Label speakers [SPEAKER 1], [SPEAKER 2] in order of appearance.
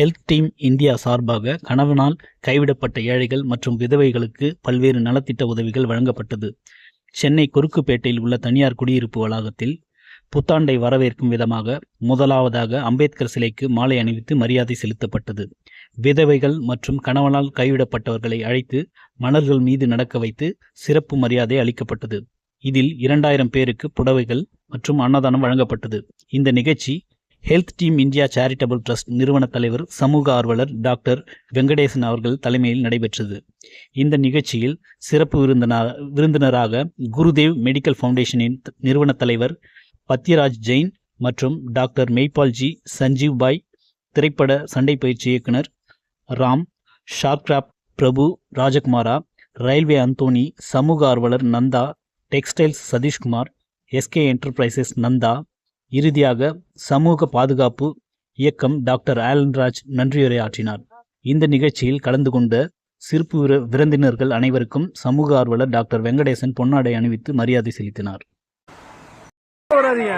[SPEAKER 1] Health team India சார்பாக கணவனால் கைவிடப்பட்ட ஏழைகள் மற்றும் விதவைகளுக்கு பல்வேறு நலத்திட்ட உதவிகள் வழங்கப்பட்டது. சென்னை குறுக்குப்பேட்டையில் உள்ள தனியார் குடியிருப்பு வளாகத்தில் புத்தாண்டை வரவேற்கும் விதமாக முதலாவதாக அம்பேத்கர் சிலைக்கு மாலை அணிவித்து மரியாதை செலுத்தப்பட்டது. விதவைகள் மற்றும் கணவனால் கைவிடப்பட்டவர்களை அழைத்து மலர்கள் மீது நடக்க வைத்து சிறப்பு மரியாதை அளிக்கப்பட்டது. இதில் இரண்டாயிரம் பேருக்கு புடவைகள் மற்றும் அன்னதானம் வழங்கப்பட்டது. இந்த நிகழ்ச்சி health team India charitable trust நிறுவன தலைவர் சமூக ஆர்வலர் டாக்டர் வெங்கடேசன் அவர்கள் தலைமையில் நடைபெற்றது. இந்த நிகழ்ச்சியில் சிறப்பு விருந்தினர் விருந்தினராக குருதேவ் மெடிக்கல் ஃபவுண்டேஷனின் நிறுவன தலைவர் பத்யராஜ் ஜெயின் மற்றும் டாக்டர் மெய்பால்ஜி சஞ்சீவ் பாய் திரைப்பட சண்டை பயிற்சி இயக்குனர் ராம் ஷார்க்ராப் பிரபு ராஜகுமாரா ரயில்வே அந்தோணி சமூக ஆர்வலர் Nandha textiles Satheeshkumar S K enterprises Nandha இறுதியாக சமூக பாதுகாப்பு இயக்கம் டாக்டர் ஆலன்ராஜ் நன்றியுரையாற்றினார். இந்த நிகழ்ச்சியில் கலந்து கொண்ட சிறப்பு விருந்தினர்கள் அனைவருக்கும் சமூக ஆர்வலர் டாக்டர் வெங்கடேசன் பொன்னாடை அணிவித்து மரியாதை செலுத்தினார்.
[SPEAKER 2] வராதீங்க